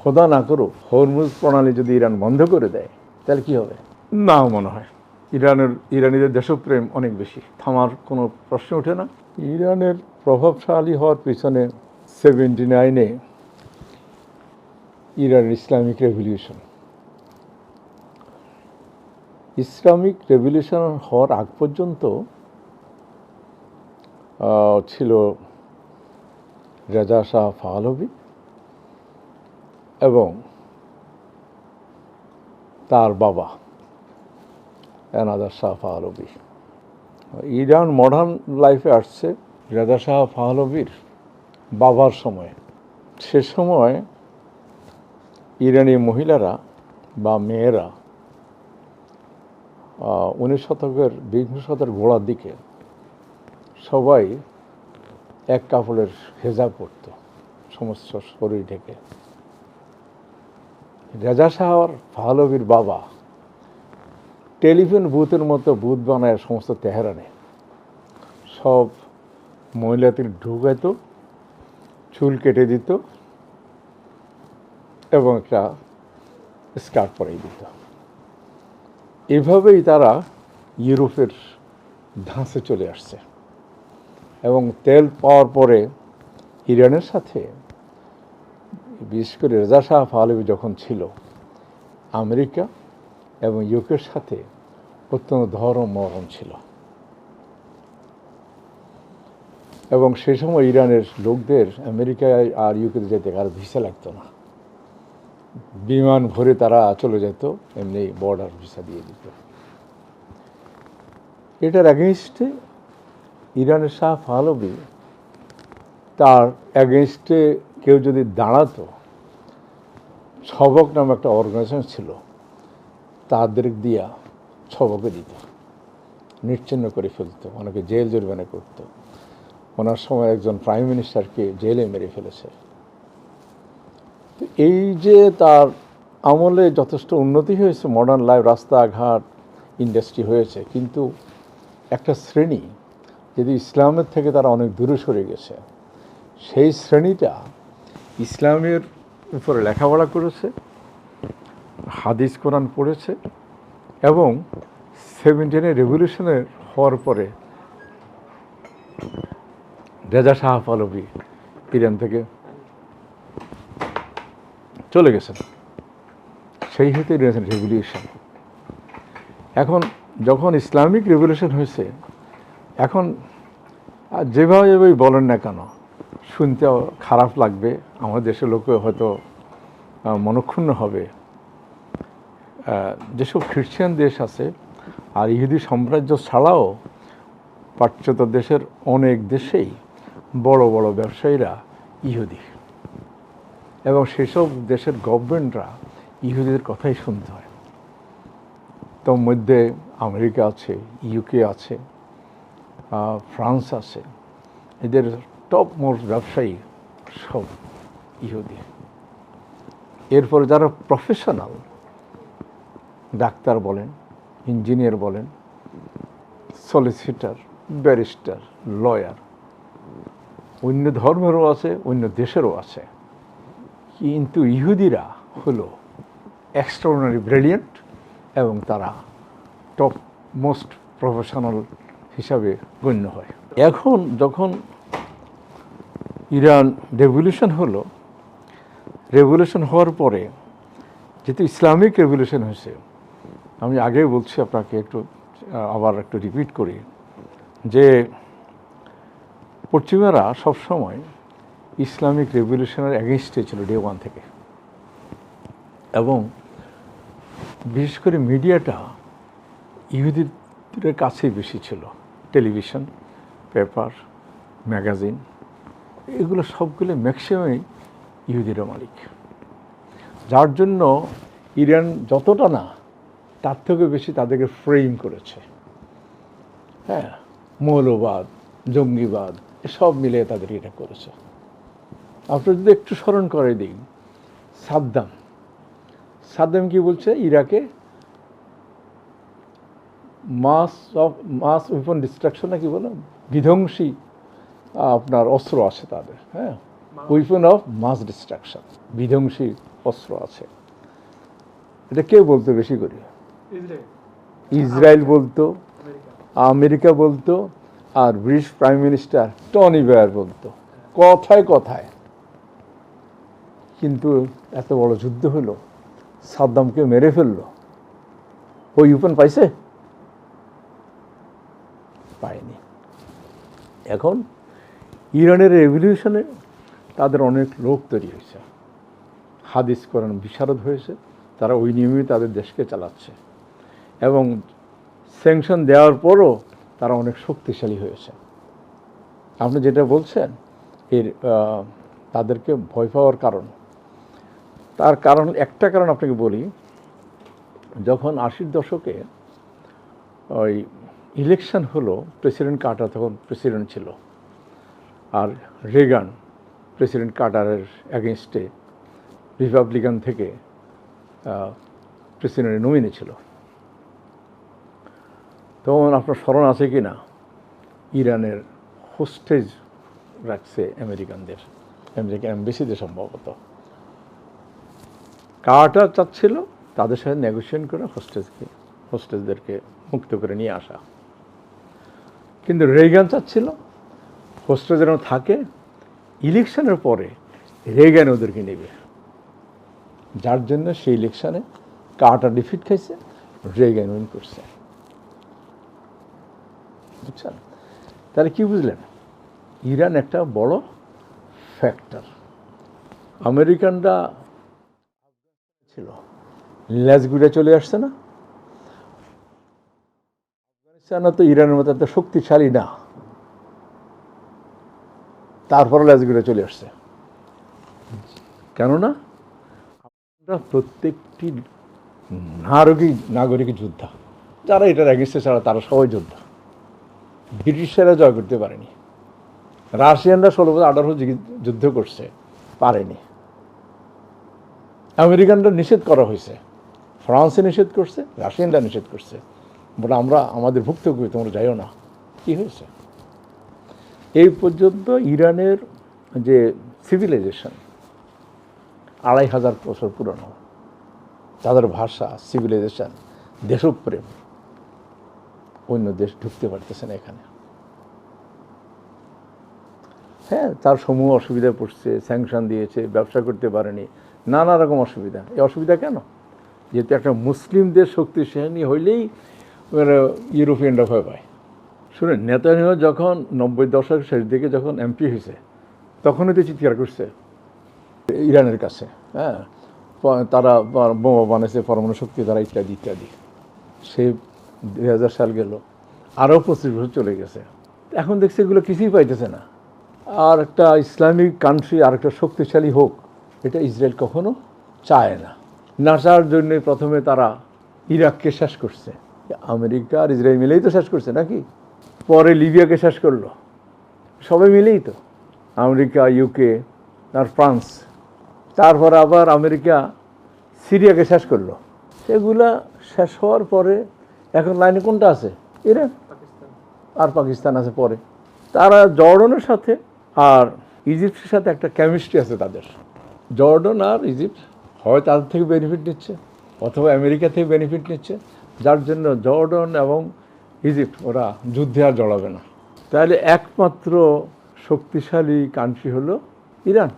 খোদা না করুক হরমুজ প্রণালী যদি ইরান বন্ধ করে দেয় তাহলে কি হবে? নাও মনে হয়। ইরানের ইরানিদের দেশপ্রেম অনেক বেশি। থামার কোনো প্রশ্ন ওঠে না। ইরানের প্রভাবশালী হওয়ার পিছনে সেভেন্টি নাইনে Iran Islamic revolution. Islamic revolution হওয়ার আগ পর্যন্ত ছিল রেজা শাহ ফাহলভি এবং তার বাবা, another Shah Pahlavi Iran modern লাইফে আসছে রেজা শাহ ফাহলবির বাবার সময়। সে সময় ইরানি মহিলারা বা মেয়েরা উনিশ শতকের, বিংশ শতকের গোড়ার দিকে সবাই এক কাপড়ের হেজা পরত, সমস্ত শরীর ঢেকে। রেজা শাহর ফাহলবির বাবা। টেলিফোন বুথের মতো বুথ বানায় সমস্ত তেহরানে। সব মহিলাদের ঢুকাইতো, চুল কেটে দিত এবং একটা স্কার্ট পরাই দিত। এভাবেই তারা ইউরোপের ধাঁচে চলে আসছে। এবং তেল পাওয়ার পরে ইরানের সাথে বিশেষ করে রেজা শাহ পাহলভি যখন ছিল, আমেরিকা এবং ইউকের সাথে অত্যন্ত ধরম মরম ছিল। এবং সে সময় ইরানের লোকদের আমেরিকায় আর ইউকেতে যেতে আর ভিসা লাগতো না। বিমান ভরে তারা চলে যেত, এমনি বর্ডার ভিসা দিয়ে দিত। এটার অ্যাগেনস্টে ইরানের শাহ ফাহলবি তার অ্যাগেনস্টে কেউ যদি দাঁড়াতো, ছবক নামে একটা অর্গানাইজেশন ছিল তাদের দিয়া ছবকে দিত, নিশ্চিন্ন করে ফেলতো, অনেকে জেল জরিমানা করত। ওনার সময় একজন প্রাইম মিনিস্টারকে জেলে মেরে ফেলেছে। এই যে তার আমলে যথেষ্ট উন্নতি হয়েছে মডার্ন লাইফ রাস্তাঘাট ইন্ডাস্ট্রি হয়েছে, কিন্তু একটা শ্রেণি, যদি ইসলামের থেকে তারা অনেক দূরে সরে গেছে, সেই শ্রেণীটা ইসলামের উপরে লেখাপড়া করেছে, হাদিস, কোরআন পড়েছে এবং সেভেন্টিনের রেভলিউশনের হওয়ার পরে রেজা শাহ পালবি ইরান থেকে চলে গেছেন। সেই হেতু ইরান রেভলিউশন এখন যখন ইসলামিক রেভলিউশন হয়েছে, এখন যেভাবে বলেন না কেন শুনতে খারাপ লাগবে। আমাদের দেশের লোকে হয়তো মনক্ষুণ্ণ হবে। যেসব খ্রিশ্চান দেশ আছে আর ইহুদি সাম্রাজ্য ছাড়াও পাশ্চাত্য দেশের অনেক দেশেই বড় বড় ব্যবসায়ীরা ইহুদি। এবং সেসব দেশের গভর্নমেন্টরা ইহুদিদের কথাই শুনতে হয়। তোর মধ্যে আমেরিকা আছে, ইউকে আছে ফ্রান্স আছে। এদের টপ মোস্ট ব্যবসায়ী সব ইহুদি। এরপরে যারা প্রফেশনাল ডাক্তার বলেন ইঞ্জিনিয়ার বলেন সলিসিটার ব্যারিস্টার লয়ার অন্য ধর্মেরও আছে, অন্য দেশেরও আছে। কিন্তু ইহুদিরা হলো এক্সট্রাঅর্ডিনারি ব্রিলিয়েন্ট এবং তারা টপ মোস্ট প্রফেশনাল হিসাবে গণ্য হয়। এখন যখন ইরান রেভলিউশন হলো রেভলিউশন হওয়ার পরে যেহেতু ইসলামিক রেভলিউশন হয়েছে, আমি আগেই বলছি আপনাকে একটু আবার একটু রিপিট করি যে পশ্চিমারা সবসময় ইসলামিক রেভলিউশনের অ্যাগেনস্টে ছিল ডে ওয়ান থেকে। এবং বিশেষ করে মিডিয়াটা ইহুদিদের কাছেই বেশি ছিল। Television, paper, magazine. এগুলো সবগুলো ম্যাক্সিমামই ইহুদিরা মালিক। যার জন্য ইরান যতটা না, তার থেকে বেশি তাদেরকে ফ্রেম করেছে। হ্যাঁ মৌলবাদ, জঙ্গিবাদ, এসব মিলে তাদের এটা করেছে। আপনার যদি একটু স্মরণ করে দিন, সাদ্দাম। সাদ্দাম কি বলছে? ইরাকে mass of mass weapon destruction না কি বলে? বিধ্বংসী আপনার অস্ত্র আছে তাদের হ্যাঁ? উইপন অফ মাস ডিস্ট্রাকশন বিধ্বংসী অস্ত্র আছে। এটা কে বলতো বেশি করে? ইসরায়েল। বলতো আমেরিকা। আমেরিকা বলতো আর British prime minister Tony Blair বলতো। কথায় কথায়। কিন্তু এত বড় যুদ্ধ হলো সাদ্দামকে মেরে ফেলল। ওই ইউপেন পাইছে? পায়নি এখন ইরানের রেভলিউশনে তাদের অনেক লোক তৈরি হয়েছে। হাদিস, কোরআন বিশারদ হয়েছে। তারা ওই নিয়মেই তাদের দেশকে চালাচ্ছে। এবং স্যাংশন দেওয়ার পরও তারা অনেক শক্তিশালী হয়েছে। আপনি যেটা বলছেন, এর তাদেরকে ভয় পাওয়ার কারণ। তার কারণ, একটা কারণ আপনাকে বলি, যখন আশির দশকে ওই ইলেকশন হলো প্রেসিডেন্ট কার্টার তখন প্রেসিডেন্ট ছিল। আর রেগান, প্রেসিডেন্ট কার্টারের অ্যাগেনস্টে রিপাবলিকান থেকে প্রেসিডেন্টের নমিনি ছিল। তখন আপনার স্মরণ আছে কি না? ইরানের হোস্টেজ রাখছে আমেরিকানদের। আমেরিকান এম্বাসিতে সম্ভবত। কার্টার চাচ্ছিল তাদের সাথে নেগোসিয়েশন করে হোস্টেজকে হোস্টেজদেরকে মুক্ত করে নিয়ে আসা। কিন্তু রেগান চাচ্ছিল হোস্টেজ যেন থাকে, ইলেকশনের পরে রেগান ওদেরকে নেবে। যার জন্য সেই ইলেকশনে কার্টার ডিফিট খাইছে রেগান উইন করছে। বুঝছেন? তাহলে কি বুঝলেন? ইরান একটা বড় ফ্যাক্টর আমেরিকানরা ছিল। ল্যাজগুড়ে চলে আসছে না। তো ইরানের মতো এত শক্তিশালী না। তারপরে ল্যাজগুড়ে চলে আসছে। কেননা? আমরা প্রত্যেকটি নারকী নাগরিক যোদ্ধা। যারা এটার অ্যাগেন্স্টে ছাড়া তারা সবাই যোদ্ধা। ব্রিটিশরা জয় করতে পারেনি। রাশিয়ানরা ষোলো বছর, আঠারো যুদ্ধ করছে, পারেনি। আমেরিকানরা নিষেধ করা হয়েছে। ফ্রান্সে নিষেধ করছে, রাশিয়ানরা নিষেধ করছে। বলে আমরা আমাদের ভুক্তভোগী, তোমরা যাইও না। কি হয়েছে? এই পর্যন্ত ইরানের যে সিভিলাইজেশন আড়াই হাজার বছর পুরনো, তাদের ভাষা সিভিলাইজেশন দেশপ্রেম, অন্য দেশ ঢুকতে পারতেছে না এখানে। হ্যাঁ তার সমূহ অসুবিধায় পড়ছে স্যাংশন দিয়েছে, ব্যবসা করতে পারেনি, নানা রকম অসুবিধা। এই অসুবিধা কেন? যেহেতু একটা মুসলিমদের শক্তিশালী হইলেই ওরা ইউরোপিয়ানরা ভয় পায়। শুনেন, নেতানিয়াহ যখন নব্বই দশক শেষ দিকে যখন এমপি হয়েছে তখনই তো চিৎকার করছে ইরানের কাছে হ্যাঁ? তারা বোমা বানাইছে, পরমাণু শক্তি দ্বারা ইত্যাদি ইত্যাদি। সে দুই হাজার সাল গেল, আরও পঁচিশ বছর চলে গেছে। এখন দেখছি এগুলো কিছুই পাইতেছে না। আর একটা ইসলামিক কান্ট্রি আর একটা শক্তিশালী হোক, এটা ইসরায়েল কখনো চায় না। না চাওয়ার জন্যে প্রথমে তারা ইরাককে শেষ করছে। আমেরিকা আর ইসরায়েল মিলেই তো শেষ করছে নাকি? পরে লিবিয়াকে শেষ করল। সবাই মিলেই তো। আমেরিকা ইউকে আর ফ্রান্স। তারপর আবার আমেরিকা সিরিয়াকে শেষ করল। সেগুলা শেষ হওয়ার পরে এখন লাইনে কোনটা আছে? ইরান। আর পাকিস্তান আছে পরে। তারা জর্ডনের সাথে আর ইজিপ্টের সাথে একটা কেমিস্ট্রি আছে তাদের। জর্ডন আর ইজিপ্ট হয় তাদের থেকে বেনিফিট নিচ্ছে অথবা আমেরিকা থেকে বেনিফিট নিচ্ছে। যার জন্য জর্ডন এবং ইজিপ্ট, ওরা যুদ্ধে আর জড়াবে না। তাহলে একমাত্র শক্তিশালী কান্ট্রি হলো ইরান।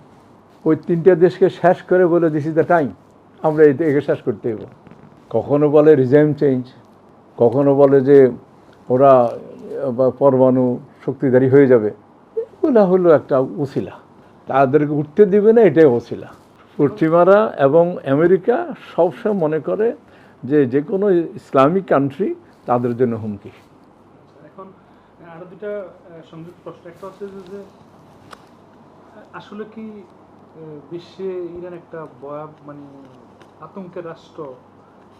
ওই তিনটা দেশকে শেষ করে বলে দিস ইজ দ্য টাইম আমরা একে শেষ করতে হইব কখনো বলে রিজাইম চেঞ্জ কখনো বলে যে ওরা পরমাণু শক্তিধারী হয়ে যাবে। এগুলো হলো একটা উসিলা। তাদেরকে উঠতে দিবে না, এটাই উসিলা। পশ্চিমারা এবং আমেরিকা সবসময় মনে করে যে যে কোনো ইসলামিক কান্ট্রি তাদের জন্য হুমকি। এখন আরও দুটা সংযুক্ত প্রশ্ন একটা হচ্ছে যে- আসলে কি বিশ্বে ইরান একটা ভয়া মানে আতঙ্কের রাষ্ট্র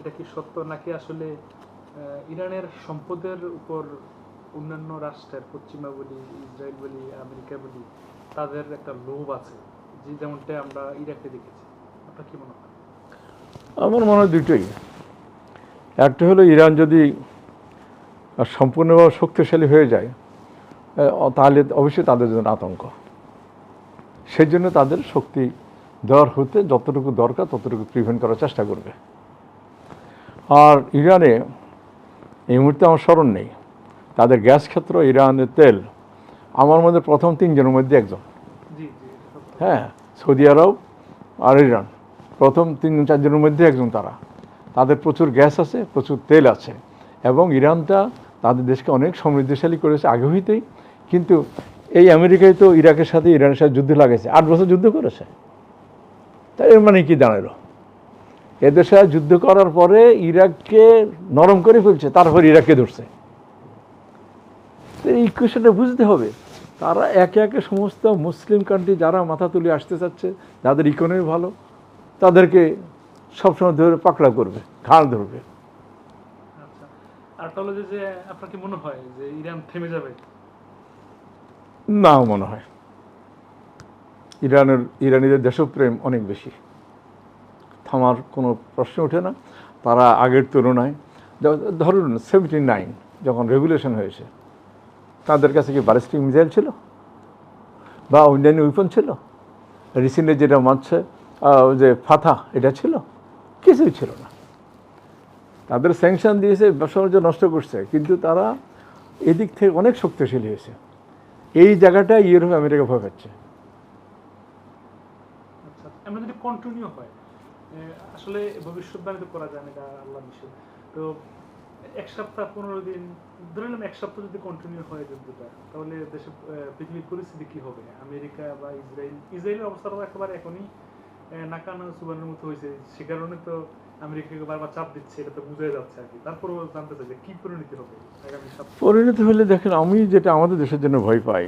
এটা কি সত্য? নাকি আসলে ইরানের সম্পদের উপর অন্যান্য রাষ্ট্রের পশ্চিমা বলি ইসরায়েল বলি আমেরিকা বলি তাদের একটা লোভ আছে যে যেমনটা আমরা ইরাকে দেখেছি। আপনার কি মনে হয়? আমার মনে হয় দুটোই একটা হলো ইরান যদি সম্পূর্ণভাবে শক্তিশালী হয়ে যায় তাহলে অবশ্যই তাদের জন্য আতঙ্ক। সেই জন্য তাদের শক্তি দেওয়ার হতে যতটুকু দরকার ততটুকু প্রিভেন্ট করার চেষ্টা করবে। আর ইরানে এই মুহূর্তে আমার স্মরণ নেই। তাদের গ্যাস ক্ষেত্র ইরানের তেল আমার মধ্যে প্রথম তিনজনের মধ্যে একজন। হ্যাঁ সৌদি আরব আর ইরান। প্রথম তিন চারজনের মধ্যে একজন তারা। তাদের প্রচুর গ্যাস আছে প্রচুর তেল আছে এবং ইরানটা তাদের দেশকে অনেক সমৃদ্ধশালী করেছে আগে হইতেই। কিন্তু এই আমেরিকায় তো ইরাকের সাথে ইরানের সাথে যুদ্ধ লাগাইছে, আট বছর যুদ্ধ করেছে। তাই এর মানে কি দাঁড়াল এদের সাথে যুদ্ধ করার পরে ইরাককে নরম করে ফেলছে, তারপর ইরাককে ধরছে। এই ইকুয়েশনটা বুঝতে হবে, তারা একে একে সমস্ত মুসলিম কান্ট্রি যারা মাথা তুলে আসতে চাচ্ছে, যাদের ইকোনমি ভালো, তাদেরকে সবসময় ধরে পাকড়া করবে, ঘাড় ধরবে। আর তাহলে যে আপনার কি মনে হয় যে ইরান থেমে যাবে? না মনে হয়। ইরানের ইরানিদের দেশপ্রেম অনেক বেশি। থামার কোনো প্রশ্ন ওঠে না। তারা আগের তুলনায় ধরুন সেভেন্টি নাইন যখন রেগুলেশন হয়েছে, তাদের কাছে কি ব্যালিস্টিক মিসাইল ছিল? বা অন্যান্য উইপন ছিল? রিসেন্টলি যেটা মানছে যে ফাথা, এটা ছিল? কিছুই ছিল না। তাদের স্যাংশন দিয়েছে বাণিজ্য নষ্ট করছে। কিন্তু তারা এদিক থেকে অনেক শক্তিশালী হয়েছে। এই জায়গাটা ইউরোপ আমেরিকা ভয় পাচ্ছে। আচ্ছা কন্টিনিউ হয় আসলে ভবিষ্যৎবাণী করা যায় না আল্লাহ নিষেধ। তো এক সপ্তাহ, পনেরো দিন, ধরে নিলাম এক সপ্তাহ যদি কন্টিনিউ হয় যুদ্ধটা, তাহলে দেশে পৃথিবীর পরিস্থিতি কি হবে? আমেরিকা বা ইসরায়েল, ইসরায়েলের অবস্থা একেবারে এখনই নাকানো সুবানের মতো হয়েছে। সে কারণে তো আমেরিকাকে বারবার চাপ দিচ্ছে, এটা তো বুঝাই যাচ্ছে আর কি। তারপরেও জানতে চাই যে কি পরিণতি হবে? পরিণতি হলে দেখেন, আমি যেটা আমাদের দেশের জন্য ভয় পাই,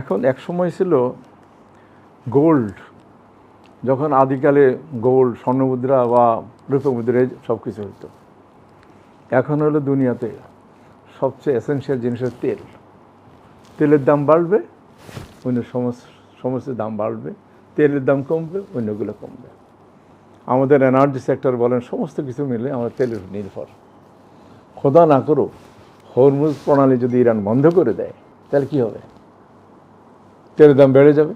এখন এক সময় ছিল গোল্ড, যখন আদিকালে গোল্ড, স্বর্ণমুদ্রা বা রূপমুদ্রায় সব কিছু হতো। এখন হলো দুনিয়াতে সবচেয়ে এসেনশিয়াল জিনিস হচ্ছে তেল। তেলের দাম বাড়বে, অন্য সমস্ত সমস্ত দাম বাড়বে, তেলের দাম কমবে, অন্যগুলো কমবে। আমাদের এনার্জি সেক্টর বলেন, সমস্ত কিছু মিলে আমরা তেলের নির্ভর। খোদা না করো হরমুজ প্রণালী যদি ইরান বন্ধ করে দেয়, তাহলে কি হবে? তেলের দাম বেড়ে যাবে।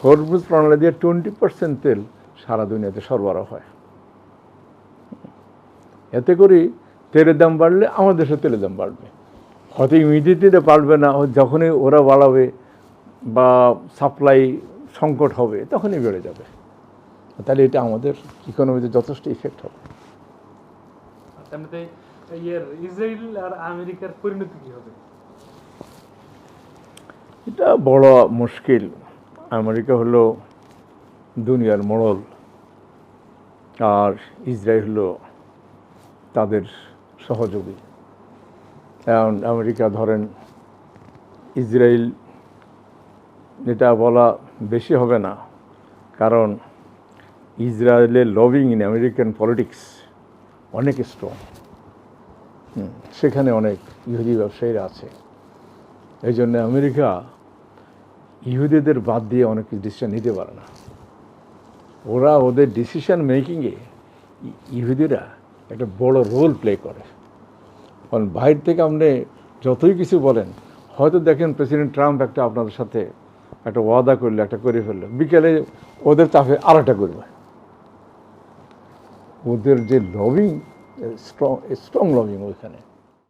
হরমুজ প্রণালী দিয়ে টোয়েন্টি পার্সেন্ট তেল সারা দুনিয়াতে সরবরাহ হয়। এতে করে তেলের দাম বাড়লে আমাদের দেশে তেলের দাম বাড়বে। হয়তো ইমিডিয়েটলি বাড়বে না যখনই ওরা বাড়াবে বা সাপ্লাই সংকট হবে, তখনই বেড়ে যাবে। তাহলে এটা আমাদের ইকোনমিতে যথেষ্ট ইফেক্ট হবে। এমনিতে ইয়ের ইসরায়েল আর আমেরিকার পরিণতি কি হবে? এটা বড় মুশকিল। আমেরিকা হলো দুনিয়ার মোড়ল আর ইসরায়েল হলো তাদের সহযোগী। এখন আমেরিকা ধরেন ইসরায়েল এটা বলা বেশি হবে না কারণ ইসরায়েলের লবিং ইন আমেরিকান পলিটিক্স অনেক স্ট্রং সেখানে অনেক ইহুদি ব্যবসায়ীরা আছে। এই জন্য আমেরিকা ইহুদিদের বাদ দিয়ে অনেক ডিসিশন নিতে পারে না। ওরা ওদের ডিসিশন মেকিংয়ে ইহুদিরা একটা বড় রোল প্লে করে। কারণ বাইরে থেকে আপনি যতই কিছু বলেন, হয়তো দেখেন প্রেসিডেন্ট ট্রাম্প একটা আপনাদের সাথে একটা ওয়াদা করলে, একটা করে ফেলল। বিকেলে ওদের চাপে আর একটা করবে। ওদের যে লবিং স্ট্রং স্ট্রং লবিং ওইখানে।